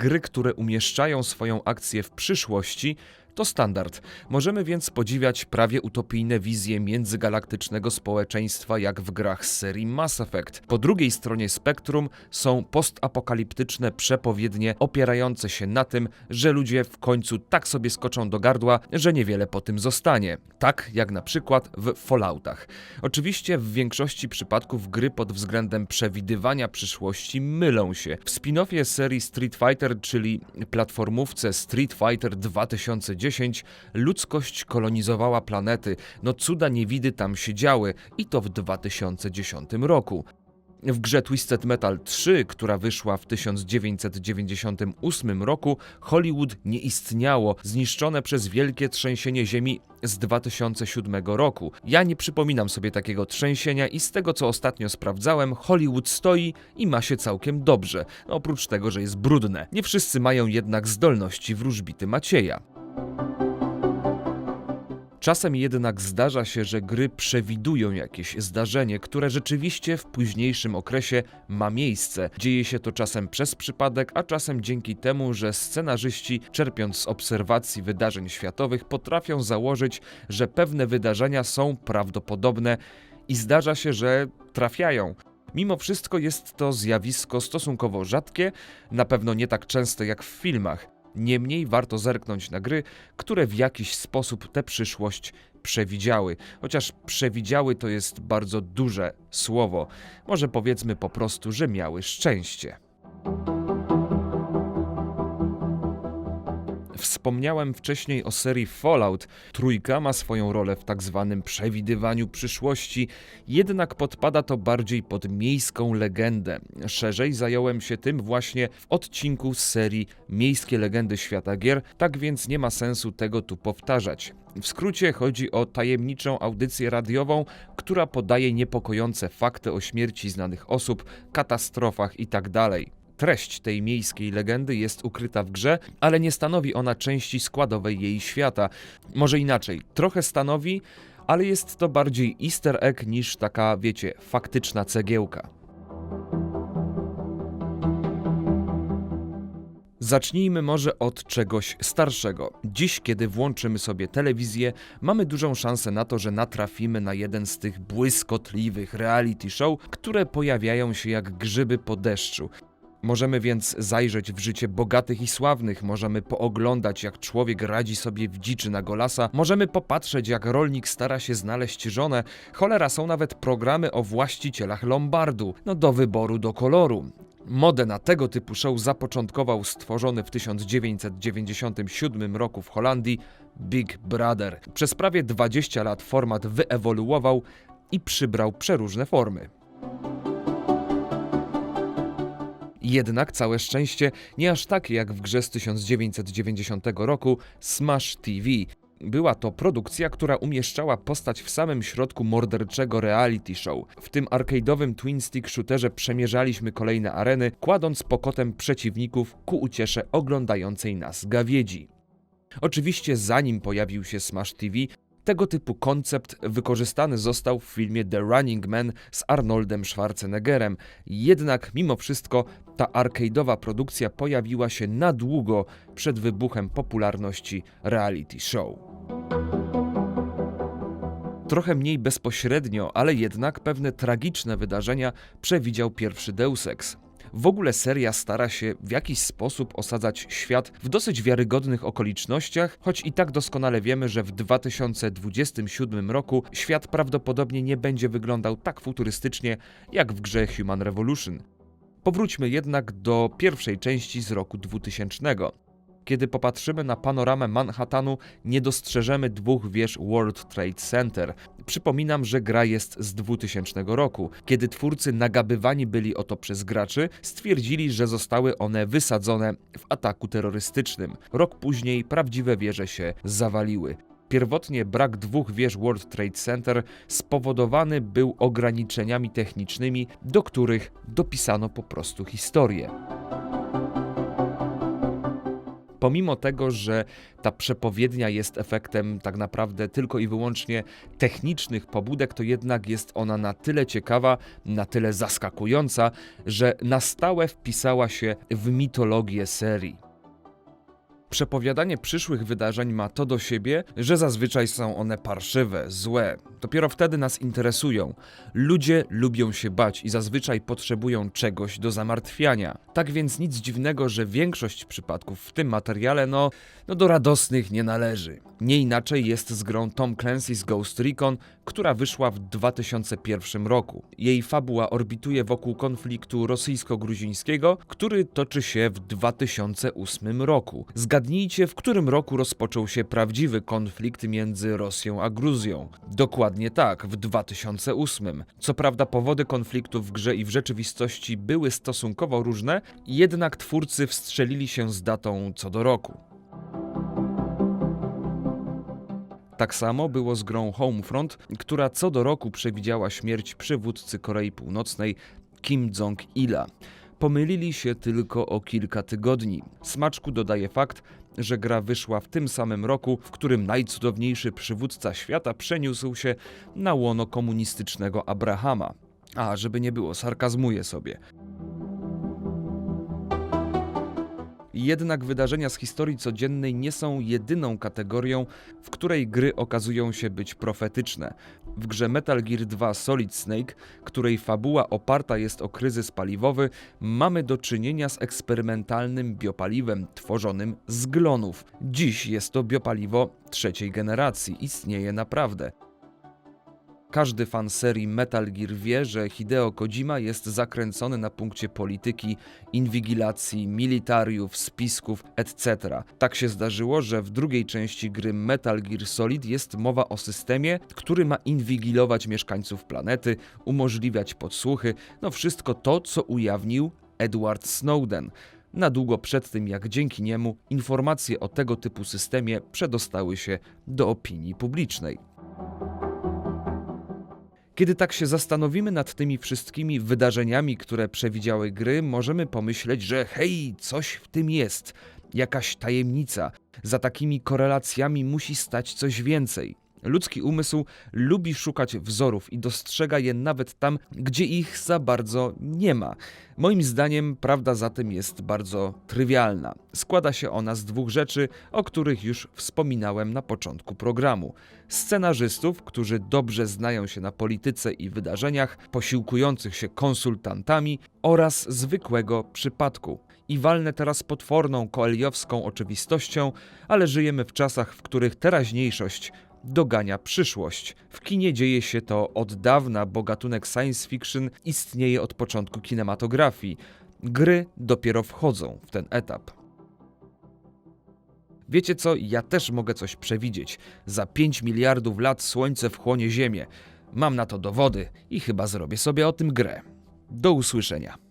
gry, które umieszczają swoją akcję w przyszłości, to standard. Możemy więc podziwiać prawie utopijne wizje międzygalaktycznego społeczeństwa jak w grach z serii Mass Effect. Po drugiej stronie spektrum są postapokaliptyczne przepowiednie opierające się na tym, że ludzie w końcu tak sobie skoczą do gardła, że niewiele po tym zostanie. Tak jak na przykład w Falloutach. Oczywiście w większości przypadków gry pod względem przewidywania przyszłości mylą się. W spin-offie serii Street Fighter, czyli platformówce Street Fighter 2010, ludzkość kolonizowała planety. No cuda niewidy tam się działy i to w 2010 roku. W grze Twisted Metal 3, która wyszła w 1998 roku, Hollywood nie istniało, zniszczone przez wielkie trzęsienie ziemi z 2007 roku. Ja nie przypominam sobie takiego trzęsienia i z tego co ostatnio sprawdzałem, Hollywood stoi i ma się całkiem dobrze, oprócz tego, że jest brudne. Nie wszyscy mają jednak zdolności wróżbity Macieja. Czasem jednak zdarza się, że gry przewidują jakieś zdarzenie, które rzeczywiście w późniejszym okresie ma miejsce. Dzieje się to czasem przez przypadek, a czasem dzięki temu, że scenarzyści, czerpiąc z obserwacji wydarzeń światowych, potrafią założyć, że pewne wydarzenia są prawdopodobne i zdarza się, że trafiają. Mimo wszystko jest to zjawisko stosunkowo rzadkie, na pewno nie tak częste jak w filmach. Niemniej warto zerknąć na gry, które w jakiś sposób tę przyszłość przewidziały. Chociaż przewidziały to jest bardzo duże słowo. Może powiedzmy po prostu, że miały szczęście. Wspomniałem wcześniej o serii Fallout. Trójka ma swoją rolę w tak zwanym przewidywaniu przyszłości, jednak podpada to bardziej pod miejską legendę. Szerzej zająłem się tym właśnie w odcinku z serii Miejskie legendy świata gier, tak więc nie ma sensu tego tu powtarzać. W skrócie chodzi o tajemniczą audycję radiową, która podaje niepokojące fakty o śmierci znanych osób, katastrofach itd. Treść tej miejskiej legendy jest ukryta w grze, ale nie stanowi ona części składowej jej świata. Może inaczej, trochę stanowi, ale jest to bardziej easter egg niż taka, wiecie, faktyczna cegiełka. Zacznijmy może od czegoś starszego. Dziś, kiedy włączymy sobie telewizję, mamy dużą szansę na to, że natrafimy na jeden z tych błyskotliwych reality show, które pojawiają się jak grzyby po deszczu. Możemy więc zajrzeć w życie bogatych i sławnych, możemy pooglądać jak człowiek radzi sobie w dziczy na golasa, możemy popatrzeć jak rolnik stara się znaleźć żonę, cholera są nawet programy o właścicielach lombardu, no do wyboru do koloru. Modę na tego typu show zapoczątkował stworzony w 1997 roku w Holandii Big Brother. Przez prawie 20 lat format wyewoluował i przybrał przeróżne formy. Jednak całe szczęście nie aż takie jak w grze z 1990 roku Smash TV. Była to produkcja, która umieszczała postać w samym środku morderczego reality show. W tym arcade'owym twin stick shooterze przemierzaliśmy kolejne areny, kładąc pokotem przeciwników ku uciesze oglądającej nas gawiedzi. Oczywiście zanim pojawił się Smash TV, tego typu koncept wykorzystany został w filmie The Running Man z Arnoldem Schwarzeneggerem. Jednak mimo wszystko ta arcade'owa produkcja pojawiła się na długo przed wybuchem popularności reality show. Trochę mniej bezpośrednio, ale jednak pewne tragiczne wydarzenia przewidział pierwszy Deus Ex. W ogóle seria stara się w jakiś sposób osadzać świat w dosyć wiarygodnych okolicznościach, choć i tak doskonale wiemy, że w 2027 roku świat prawdopodobnie nie będzie wyglądał tak futurystycznie jak w grze Human Revolution. Powróćmy jednak do pierwszej części z roku 2000. Kiedy popatrzymy na panoramę Manhattanu, nie dostrzeżemy dwóch wież World Trade Center. Przypominam, że gra jest z 2000 roku. Kiedy twórcy nagabywani byli o to przez graczy, stwierdzili, że zostały one wysadzone w ataku terrorystycznym. Rok później prawdziwe wieże się zawaliły. Pierwotnie brak dwóch wież World Trade Center spowodowany był ograniczeniami technicznymi, do których dopisano po prostu historię. Pomimo tego, że ta przepowiednia jest efektem tak naprawdę tylko i wyłącznie technicznych pobudek, to jednak jest ona na tyle ciekawa, na tyle zaskakująca, że na stałe wpisała się w mitologię serii. Przepowiadanie przyszłych wydarzeń ma to do siebie, że zazwyczaj są one parszywe, złe. Dopiero wtedy nas interesują. Ludzie lubią się bać i zazwyczaj potrzebują czegoś do zamartwiania. Tak więc nic dziwnego, że większość przypadków w tym materiale, no, no do radosnych nie należy. Nie inaczej jest z grą Tom Clancy's Ghost Recon, która wyszła w 2001 roku. Jej fabuła orbituje wokół konfliktu rosyjsko-gruzińskiego, który toczy się w 2008 roku. Zgadnijcie, w którym roku rozpoczął się prawdziwy konflikt między Rosją a Gruzją. Dokładnie tak, w 2008. Co prawda powody konfliktu w grze i w rzeczywistości były stosunkowo różne, jednak twórcy wstrzelili się z datą co do roku. Tak samo było z grą Homefront, która co do roku przewidziała śmierć przywódcy Korei Północnej Kim Jong-ila. Pomylili się tylko o kilka tygodni. Smaczku dodaje fakt, że gra wyszła w tym samym roku, w którym najcudowniejszy przywódca świata przeniósł się na łono komunistycznego Abrahama. A, żeby nie było, sarkazmuję sobie. Jednak wydarzenia z historii codziennej nie są jedyną kategorią, w której gry okazują się być profetyczne. W grze Metal Gear 2 Solid Snake, której fabuła oparta jest o kryzys paliwowy, mamy do czynienia z eksperymentalnym biopaliwem tworzonym z glonów. Dziś jest to biopaliwo trzeciej generacji, istnieje naprawdę. Każdy fan serii Metal Gear wie, że Hideo Kojima jest zakręcony na punkcie polityki, inwigilacji, militariów, spisków, etc. Tak się zdarzyło, że w drugiej części gry Metal Gear Solid jest mowa o systemie, który ma inwigilować mieszkańców planety, umożliwiać podsłuchy, no wszystko to, co ujawnił Edward Snowden. Na długo przed tym, jak dzięki niemu informacje o tego typu systemie przedostały się do opinii publicznej. Kiedy tak się zastanowimy nad tymi wszystkimi wydarzeniami, które przewidziały gry, możemy pomyśleć, że hej, coś w tym jest, jakaś tajemnica. Za takimi korelacjami musi stać coś więcej. Ludzki umysł lubi szukać wzorów i dostrzega je nawet tam, gdzie ich za bardzo nie ma. Moim zdaniem prawda za tym jest bardzo trywialna. Składa się ona z dwóch rzeczy, o których już wspominałem na początku programu: scenarzystów, którzy dobrze znają się na polityce i wydarzeniach, posiłkujących się konsultantami oraz zwykłego przypadku. I walnę teraz potworną koeliowską oczywistością, ale żyjemy w czasach, w których teraźniejszość dogania przyszłość. W kinie dzieje się to od dawna, bo gatunek science fiction istnieje od początku kinematografii. Gry dopiero wchodzą w ten etap. Wiecie co, ja też mogę coś przewidzieć. Za 5 miliardów lat słońce wchłonie Ziemię. Mam na to dowody i chyba zrobię sobie o tym grę. Do usłyszenia.